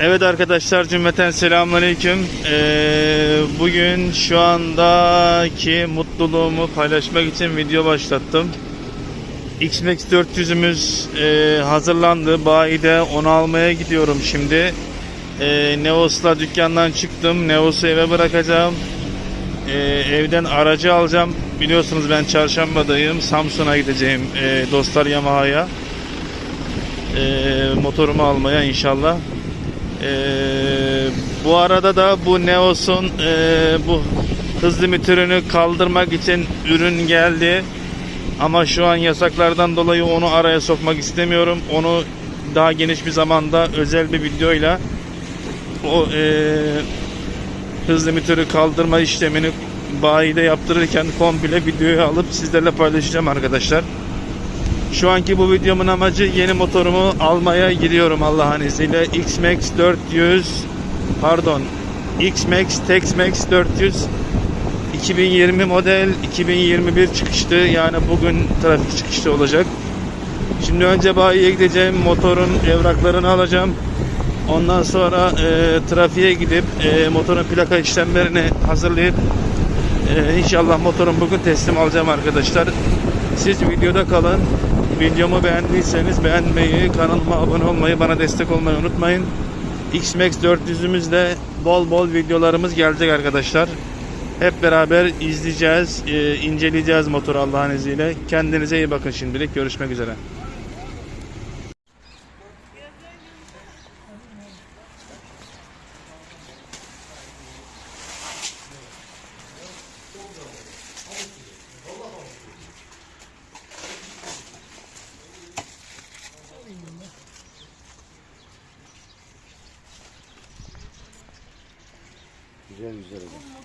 Evet arkadaşlar cümleten selamünaleyküm. Ee, bugün şu andaki mutluluğumu paylaşmak için video başlattım. XMAX 400'ümüz e, hazırlandı. Bayide onu almaya gidiyorum şimdi. E, Neos'la dükkandan çıktım. Neos'u eve bırakacağım. E, evden aracı alacağım. Biliyorsunuz ben çarşambadayım. Samsun'a gideceğim e, dostlar Yamaha'ya. E, motorumu almaya inşallah. Ee, bu arada da bu Neos'un e, bu hız limitörünü kaldırmak için ürün geldi. Ama şu an yasaklardan dolayı onu araya sokmak istemiyorum. Onu daha geniş bir zamanda özel bir videoyla o e, hız limitörü kaldırma işlemini bayide yaptırırken komple videoyu alıp sizlerle paylaşacağım arkadaşlar. Şu anki bu videomun amacı yeni motorumu almaya gidiyorum Allah'ın izniyle. X-Max 400 pardon X-Max Tex-Max 400 2020 model 2021 çıkıştı yani bugün trafik çıkışta olacak. Şimdi önce bayiye gideceğim motorun evraklarını alacağım. Ondan sonra e, trafiğe gidip e, motorun plaka işlemlerini hazırlayıp e, inşallah motorum bugün teslim alacağım arkadaşlar. Siz videoda kalın. Videomu beğendiyseniz beğenmeyi, kanalıma abone olmayı, bana destek olmayı unutmayın. X-Max 400'ümüzde bol bol videolarımız gelecek arkadaşlar. Hep beraber izleyeceğiz, e, inceleyeceğiz motoru Allah'ın izniyle. Kendinize iyi bakın şimdilik. Görüşmek üzere. Güzel güzel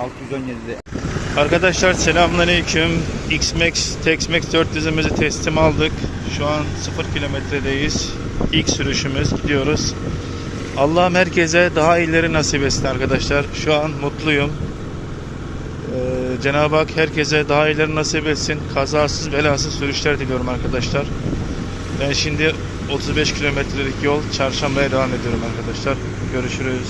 617'de Arkadaşlar selamünaleyküm. X-Max, Tex-Max 400'ümüzü teslim aldık. Şu an 0 kilometredeyiz. İlk sürüşümüz gidiyoruz. Allah'ım herkese daha iyileri nasip etsin arkadaşlar. Şu an mutluyum. Ee, Cenab-ı Hak herkese daha iyileri nasip etsin. Kazasız belasız sürüşler diliyorum arkadaşlar. Ben şimdi 35 kilometrelik yol çarşambaya devam ediyorum arkadaşlar. Görüşürüz.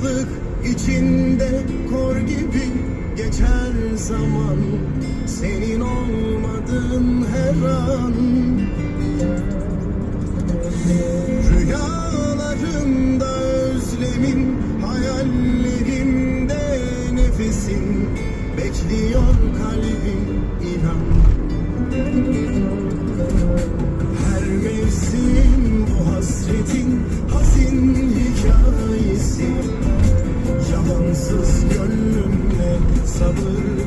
Yalnızlık içinde kor gibi geçer zaman. Senin olmadığın her an. Rüyalarımda özlemin, hayallerimde nefesin Bekliyor kalbim inan. Her mevsim bu hasretin hazin hikayesi Yalansız gönlümle sabır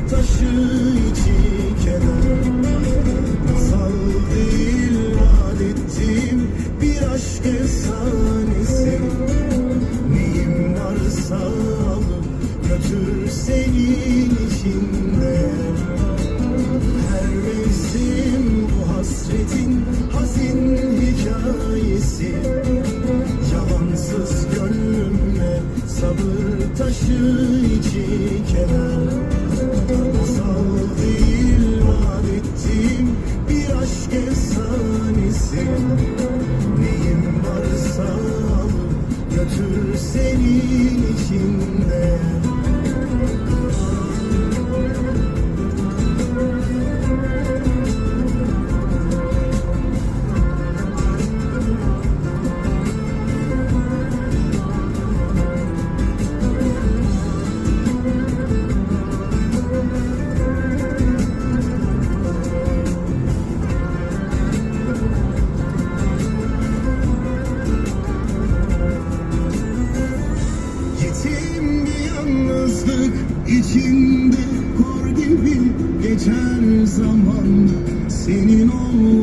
gözlerin içinde. İçimde kor gibi geçer zaman senin olmadan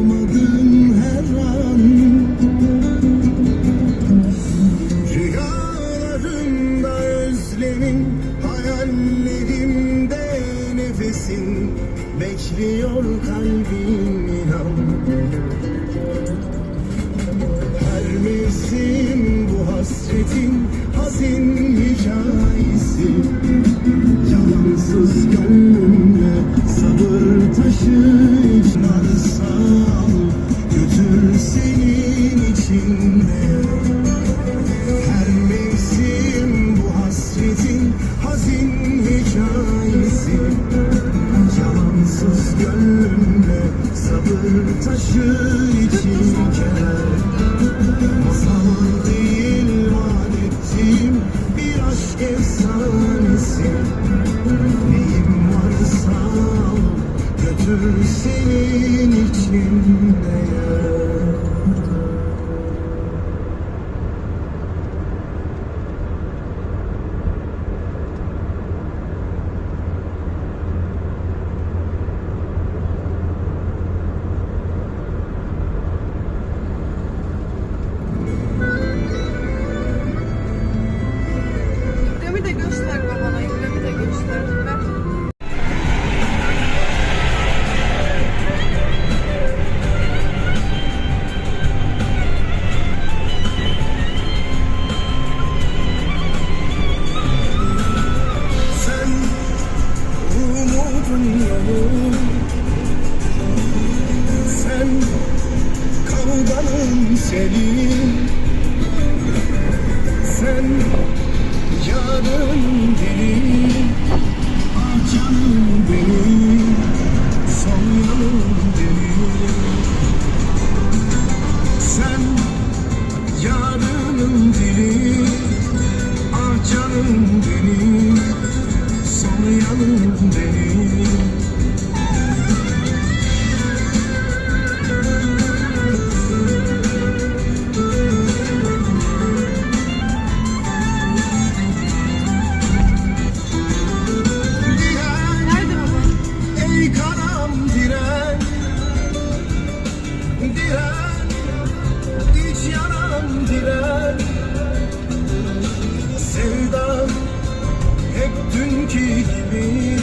önceki gibi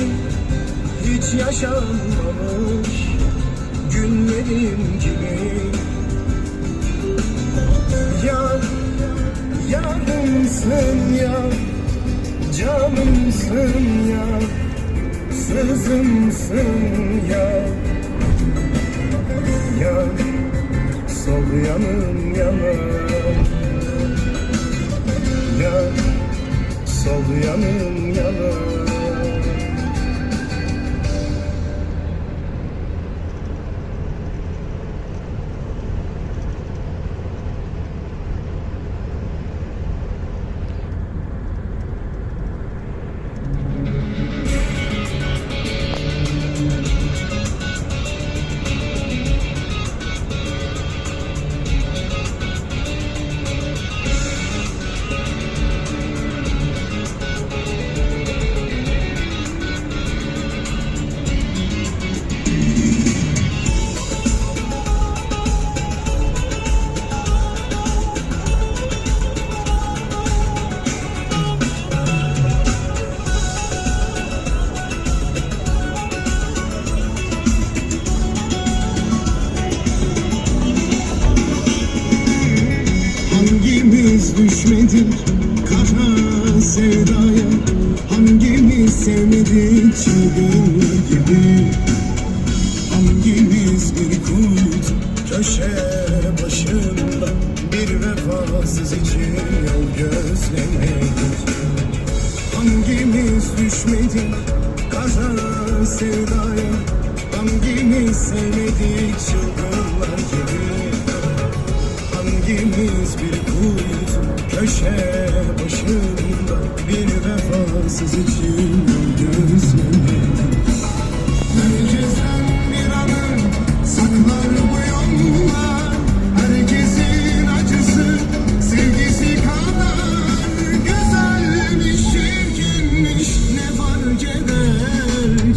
hiç yaşanmamış günlerim gibi. Yar, yarımsın ya, canımsın ya, sızımsın ya. Yar, sol yanım yanar. Düşmedik kara sevdaya Hangimiz sevmedik çılgınlar gibi. Hangimiz bir kurt köşe başında Bir vefasız için yol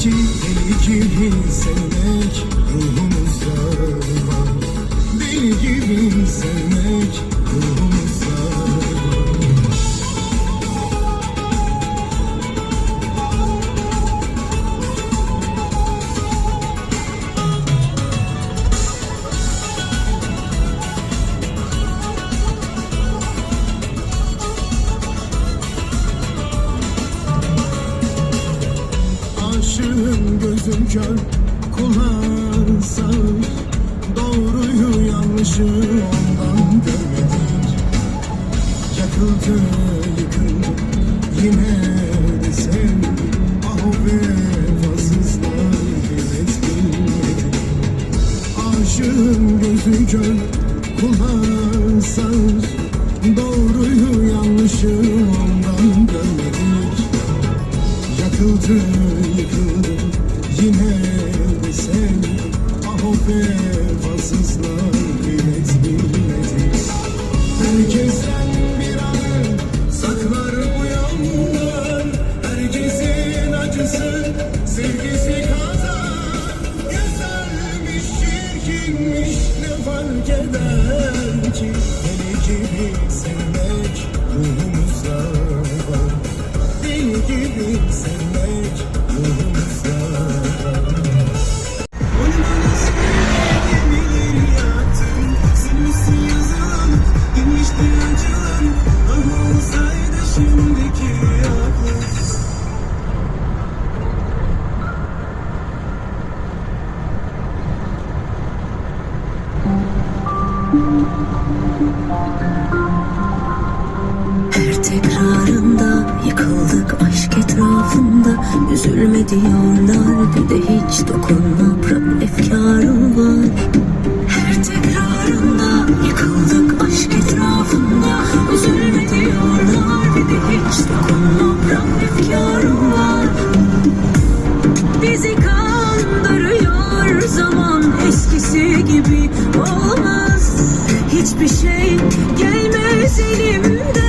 eder ki Deli gibi sevmek ruhumuzda var. Deli gibi sevmek Yakıldı, yıkıldı, yine de sevdik Ah o vefasızlar kıymet bilmedi Aşığın gözü kör, Doğruyu yanlışı ondan görmedik Yakıldı, yıkıldı, yine de sen Ah o vefasızlar Acısı sevgisi çirkinmiş ne fark eder ki? Deli gibi sevmek ruhumuzda var. Deli gibi sevmek ruhumuzda Her tekrarında yıkıldık aşk etrafında. Üzülme diyorlar bir de hiç dokunma. Bırak efkarım var. Her tekrarında yıkıldık aşk etrafında. Üzülme diyorlar bir de hiç dokunma. Bırak efkarım var. Bizi kandırıyor zaman eskisi gibi. olmaz Hiçbir şey gelmez elimden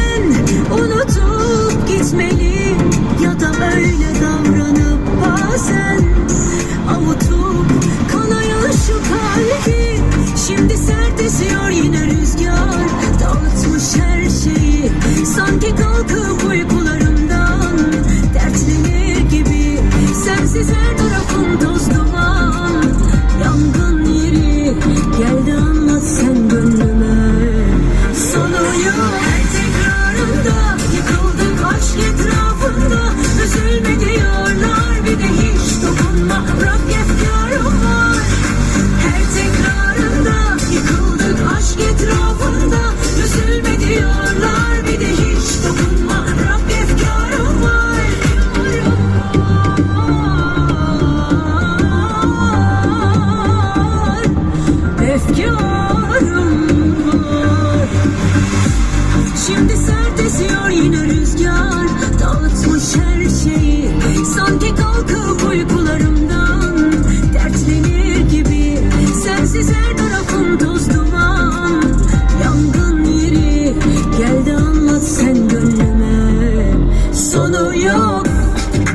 yok.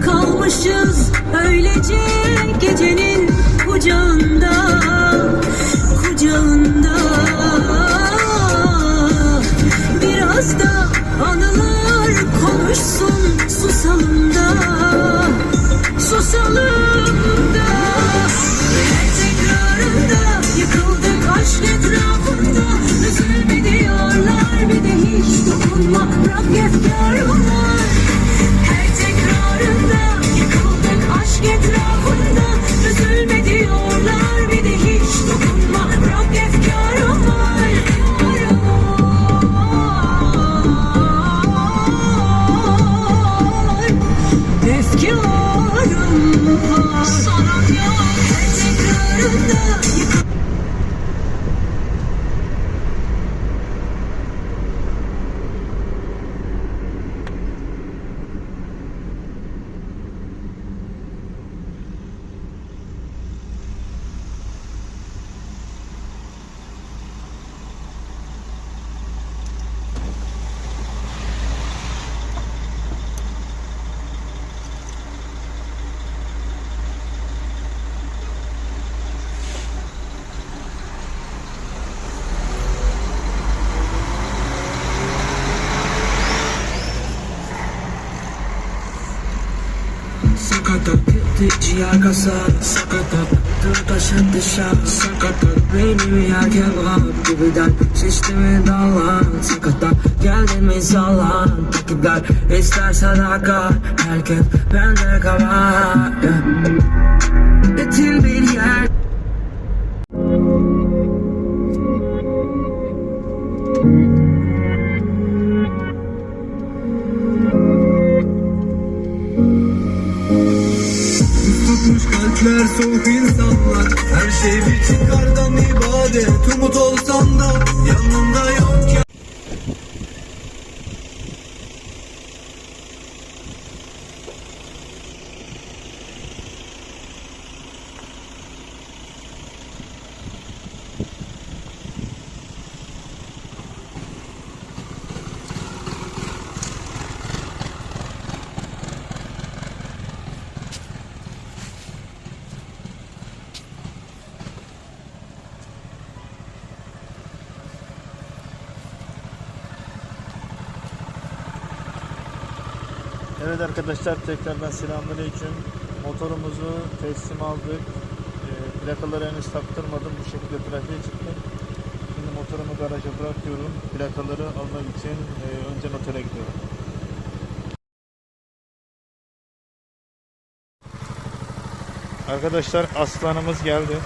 Kalmışız öylece gecenin kucağında Kucağında. Biraz da anılar konuşsun susalım da Susalım da Her tekrarında yıkıldık aşk etrafında. Üzülme diyorlar bir de hiç dokunma. Bırak efkarımı yollarında Yıkıldık aşk etrafında. Üzülme diyor. Sakatat gitti ciğer kasa Sakatat. Dur taşa dışa Sakatat. Beynimi yer kebap gibi der Şişti mi dallan Sakatat geldi mi sallan Takipler. İster sadakat Herkes bende kabar. Etil bir yer soğuk insanlar. Her şey bir çıkardan ibadet. Umut Evet arkadaşlar tekrardan selamünaleyküm. Motorumuzu teslim aldık. Ee, plakaları henüz taktırmadım. Bu şekilde trafiğe çıktım. Şimdi motorumu garaja bırakıyorum. Plakaları almak için e, önce notere gidiyorum. Arkadaşlar aslanımız geldi.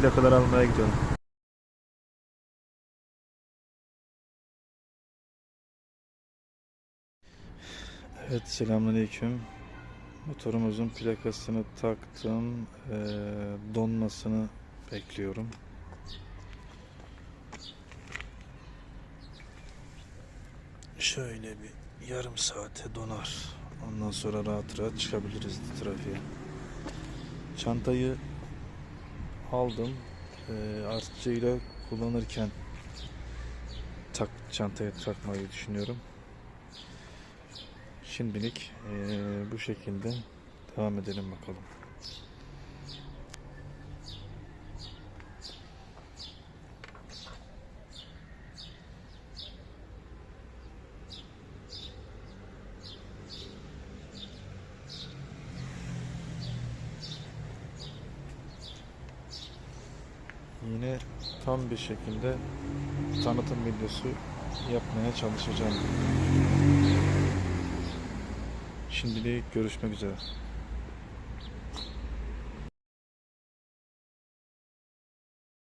Plakaları almaya gidiyorum. Evet selamünaleyküm. Motorumuzun plakasını taktım. Ee, donmasını bekliyorum. Şöyle bir yarım saate donar. Ondan sonra rahat rahat çıkabiliriz trafiğe. Çantayı aldım. Ee, artçıyla kullanırken tak çantaya takmayı düşünüyorum. Şimdilik eee, bu şekilde devam edelim bakalım. Yine tam bir şekilde tanıtım videosu yapmaya çalışacağım. Şimdilik görüşmek üzere.